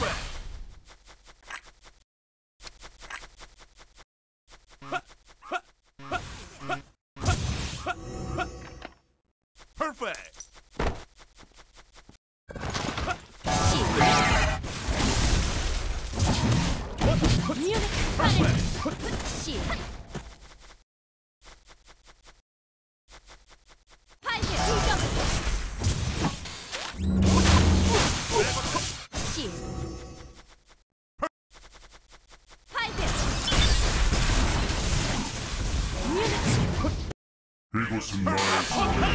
spread. tonight.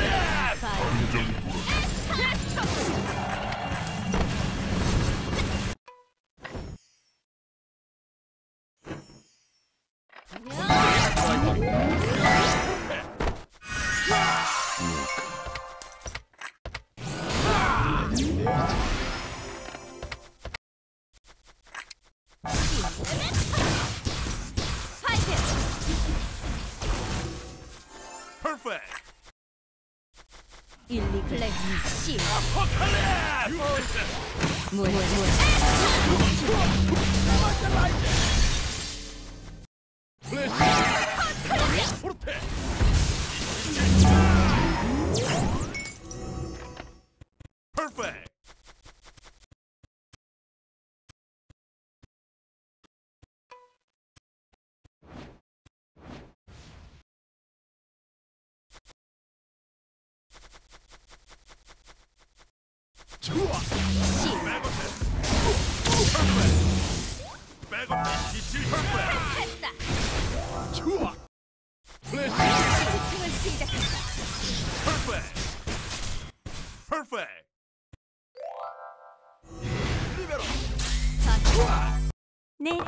死燃え燃え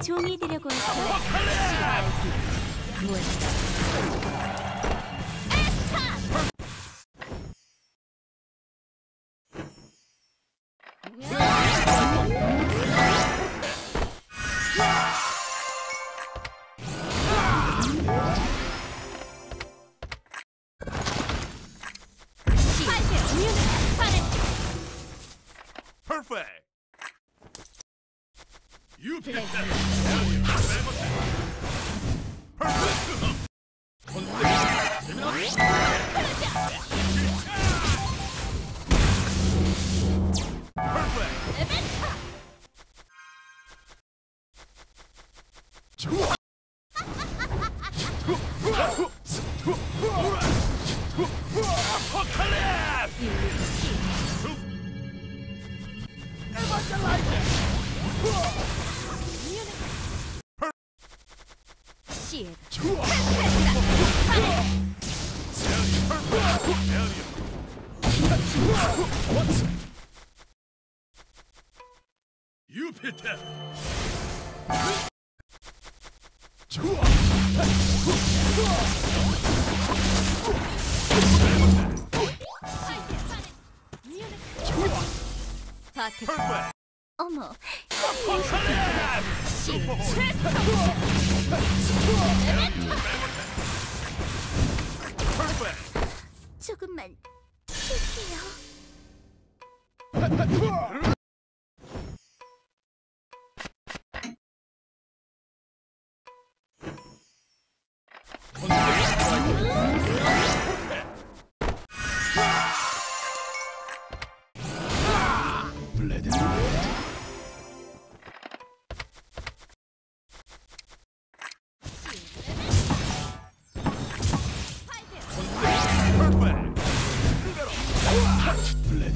종이 되려고 했어. 무엇이다. Two. 어머 조금만 쉴게요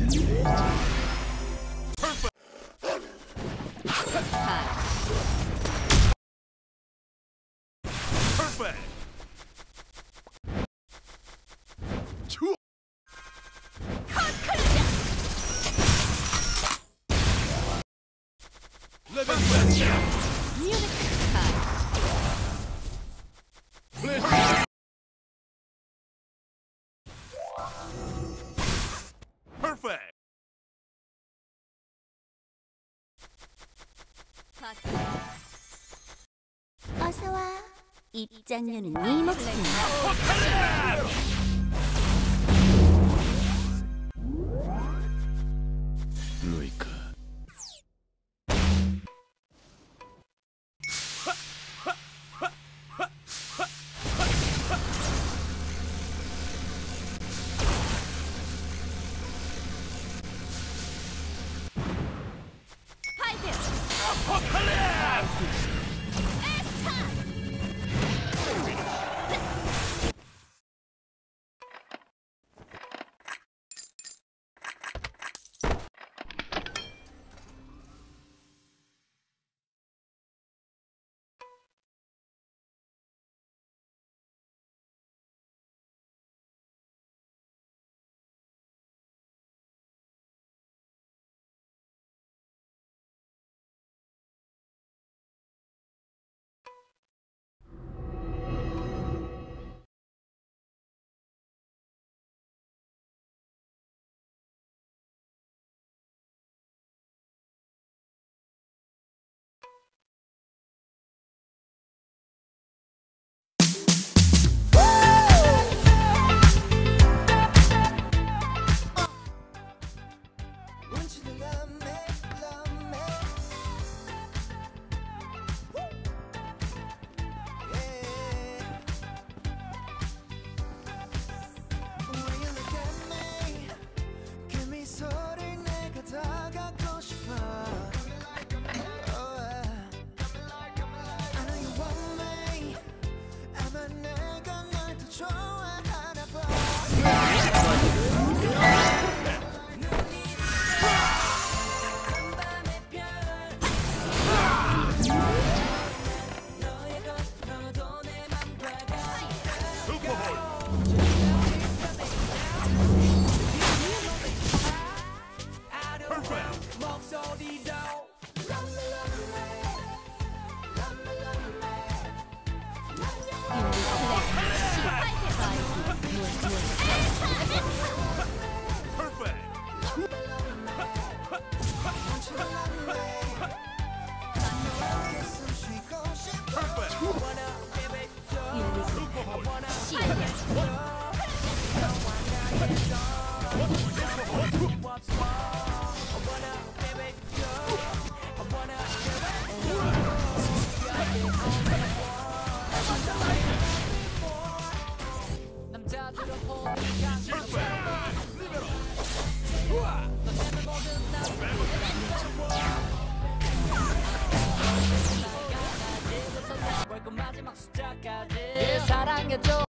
Música 어서 와. 입장료는 네 몫이야. 아, 뭐 사랑해줘.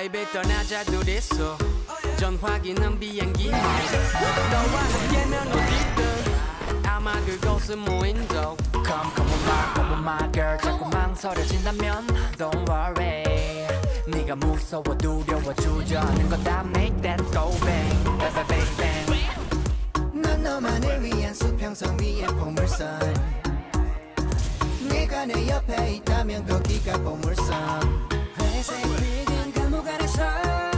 baby 떠나자 둘이서. 전화기는 비행기 너와 함께면 어디든. 아마 그곳은 무인도 Come come on my come on my girl. 자꾸 망설여진다면 Don't worry. 네가 무서워 두려워 주저하는 거다 Make that go bang. Bang bang bang. 난 너만을 위한 수평선 위에 보물선. 네가 내 옆에 있다면 거기가 보물선. 회색 빌딩 lugares hay.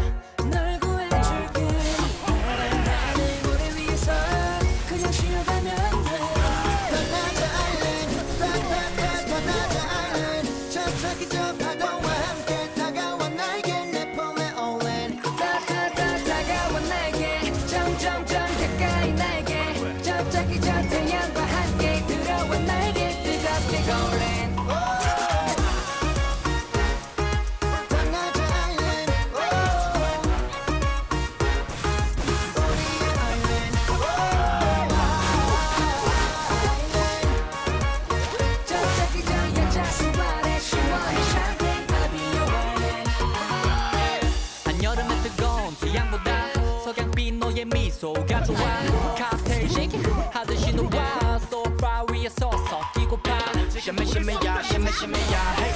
shimmy, shimmy, ya, shimmy, shimmy, ya. Hey,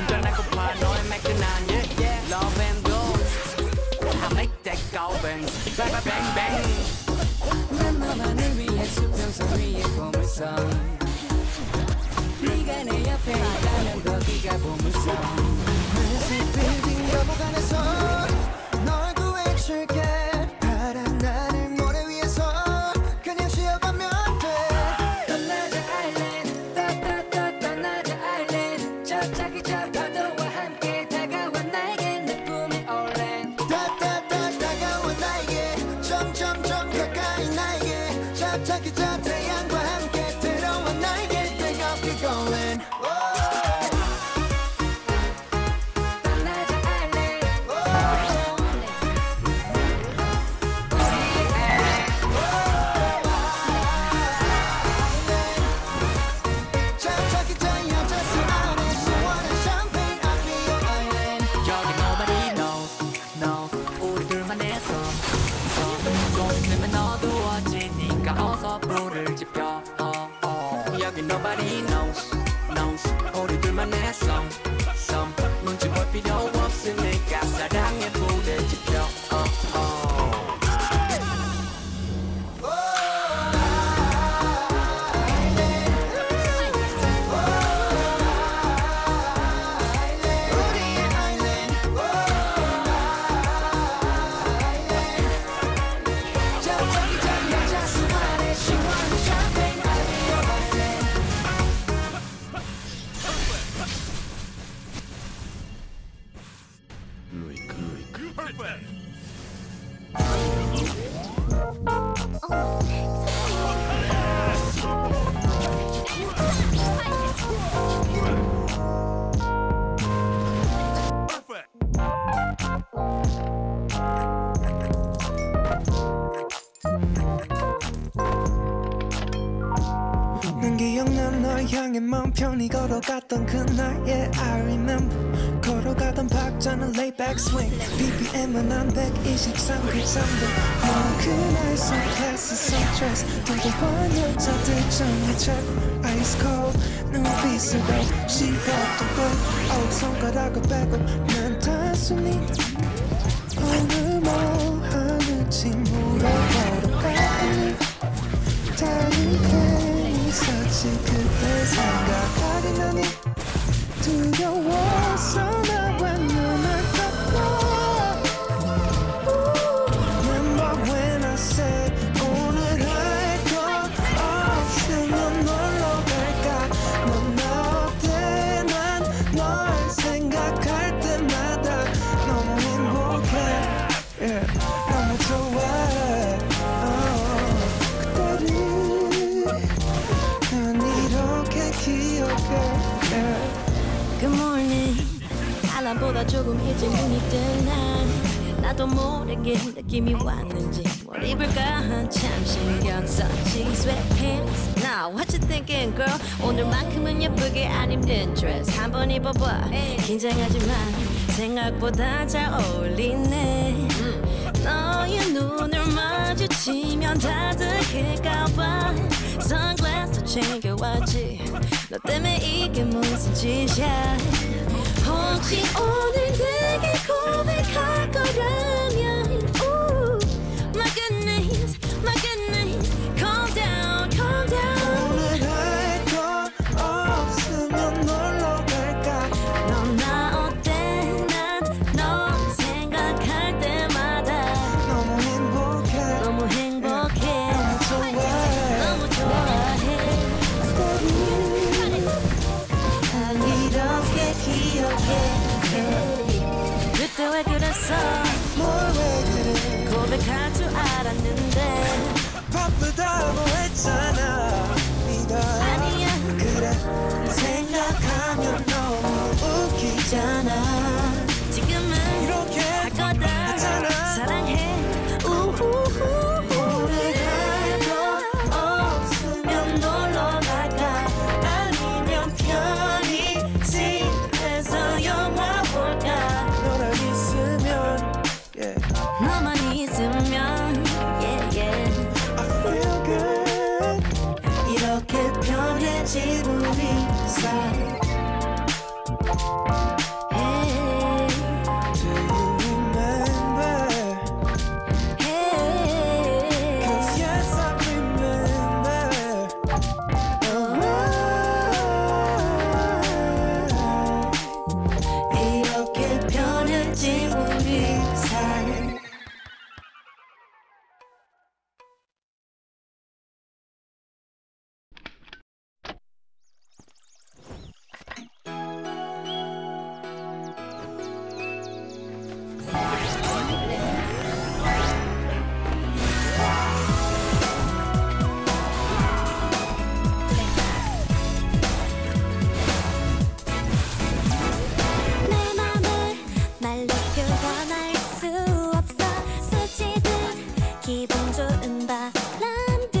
운전할 거 봐, 너의 매끈한 yeah, yeah. Love and blues. I make that go bang, bang, bang, bang. Maybach swing BPM은 안 123그3도 얼큰할 선글라스 선드레스 도도한 여자들 정의 책 Ice cold 눈빛으로 시각도 끝 아웃 손가락을 빼고 난 단순히 어느 뭐 하는지 물어보러 갔더니 다른 게 있었지 그때 생각하긴 하니 두려워 예전보다 조금 해진 눈이 뜬난 나도 모르게 느낌이 왔는지 뭘 입을까 한참 신경 썼지 sweatpants. Now what you thinking girl? 오늘만큼은 예쁘게 안 입는 dress 한번 입어봐. 긴장하지만 생각보다 잘 어울리네. 너의 눈을 마주치면 다득해가봐 선글라스도 챙겨왔지. 너 때문에 이게 무슨 짓이야? 혹시 오늘 그게 바람도